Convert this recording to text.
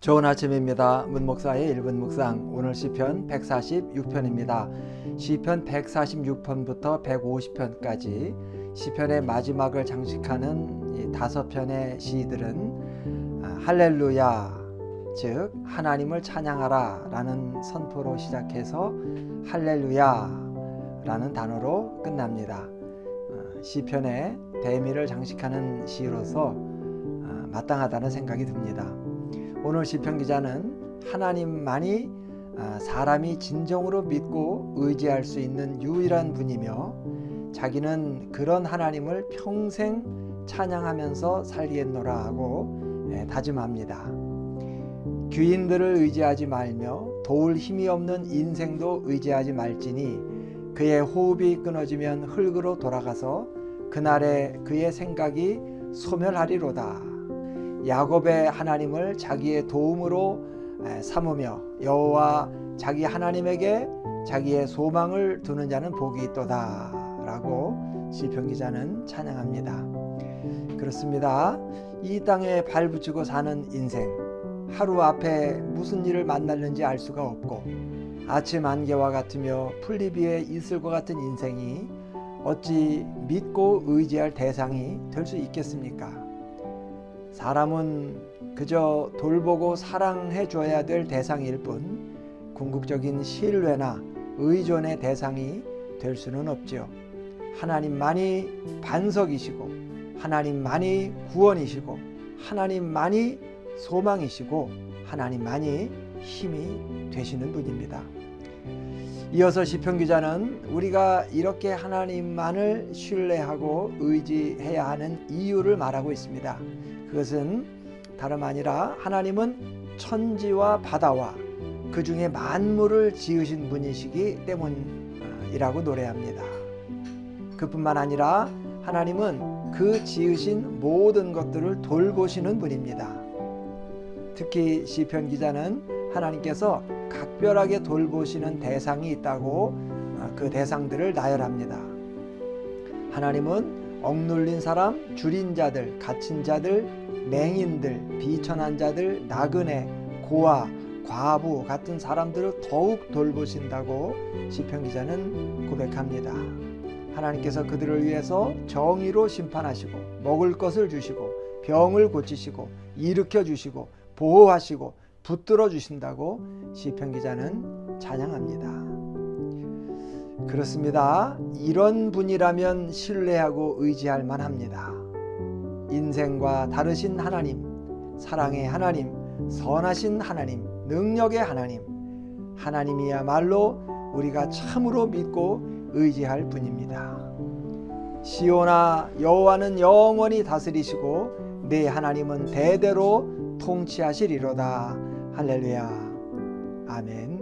좋은 아침입니다. 문목사의 1분 묵상 오늘 시편 146편입니다. 시편 146편부터 150편까지 시편의 마지막을 장식하는 이 다섯 편의 시들은 아, 할렐루야 즉 하나님을 찬양하라 라는 선포로 시작해서 할렐루야 라는 단어로 끝납니다. 어, 시편의 대미를 장식하는 시로서 아, 마땅하다는 생각이 듭니다. 오늘 시편 기자는 하나님만이 아, 사람이 진정으로 믿고 의지할 수 있는 유일한 분이며 자기는 그런 하나님을 평생 찬양하면서 살리겠노라 하고 예, 다짐합니다. 귀인들을 의지하지 말며 도울 힘이 없는 인생도 의지하지 말지니 그의 호흡이 끊어지면 흙으로 돌아가서 그날에 그의 생각이 소멸하리로다. 야곱의 하나님을 자기의 도움으로 삼으며 여호와 자기 하나님에게 자기의 소망을 두는 자는 복이 있도다라고 시편 기자는 찬양합니다. 그렇습니다. 이 땅에 발붙이고 사는 인생 하루 앞에 무슨 일을 만날는지 알 수가 없고 아침 안개와 같으며 풀잎 위에 이슬과 같은 인생이 어찌 믿고 의지할 대상이 될 수 있겠습니까? 사람은 그저 돌보고 사랑해 줘야 될 대상일 뿐 궁극적인 신뢰나 의존의 대상이 될 수는 없지요. 하나님만이 반석이시고 하나님만이 구원이시고 하나님만이 소망이시고 하나님만이 힘이 되시는 분입니다. 이어서 시편 기자는 우리가 이렇게 하나님만을 신뢰하고 의지해야 하는 이유를 말하고 있습니다. 그것은 다름 아니라 하나님은 천지와 바다와 그 중에 만물을 지으신 분이시기 때문이라고 노래합니다. 그뿐만 아니라 하나님은 그 지으신 모든 것들을 돌보시는 분입니다. 특히 시편 기자는 하나님께서 각별하게 돌보시는 대상이 있다고 그 대상들을 나열합니다. 하나님은 억눌린 사람, 줄인 자들, 갇힌 자들, 맹인들, 비천한 자들, 나그네, 고아, 과부 같은 사람들을 더욱 돌보신다고 시편 기자는 고백합니다. 하나님께서 그들을 위해서 정의로 심판하시고 먹을 것을 주시고 병을 고치시고 일으켜 주시고 보호하시고 붙들어 주신다고 시편 기자는 찬양합니다. 그렇습니다. 이런 분이라면 신뢰하고 의지할 만합니다. 인생과 다르신 하나님, 사랑의 하나님, 선하신 하나님, 능력의 하나님, 하나님이야말로 우리가 참으로 믿고 의지할 분입니다. 시오나 여호와는 영원히 다스리시고 내 하나님은 대대로 통치하시리로다. 할렐루야. 아멘.